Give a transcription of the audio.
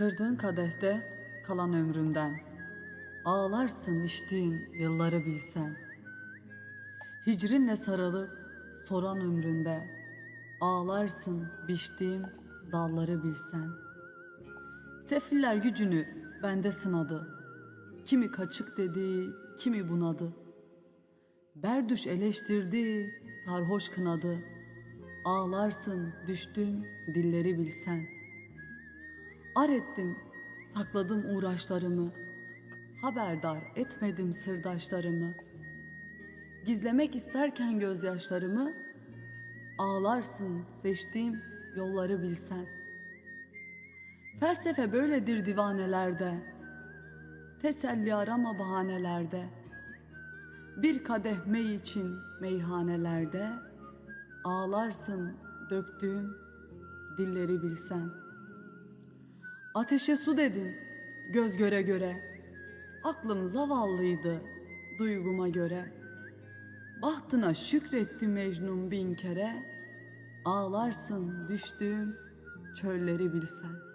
Kırdığın kadehte kalan ömrümden. Ağlarsın içtiğim yılları bilsen. Hicrinle sarılıp soran ömründe Ağlarsın biçtiğim dalları bilsen. Sefiller gücünü bende sınadı. Kimi kaçık dedi, kimi bunadı. Berdüş eleştirdi, sarhoş kınadı. Ağlarsın düştüm dilleri bilsen Ar ettim, sakladım uğraşlarımı. Haberdar etmedim sırdaşlarımı. Gizlemek isterken gözyaşlarımı, ağlarsın seçtiğim yolları bilsen. Felsefe böyledir divanelerde, teselli arama bahanelerde. Bir kadeh mey için meyhanelerde, ağlarsın döktüğüm dilleri bilsen.'' Ateşe su dedin göz göre göre. Aklım zavallıydı duyguma göre. Bahtına şükretti Mecnun bin kere. Ağlarsın düştüğüm çölleri bilsen.''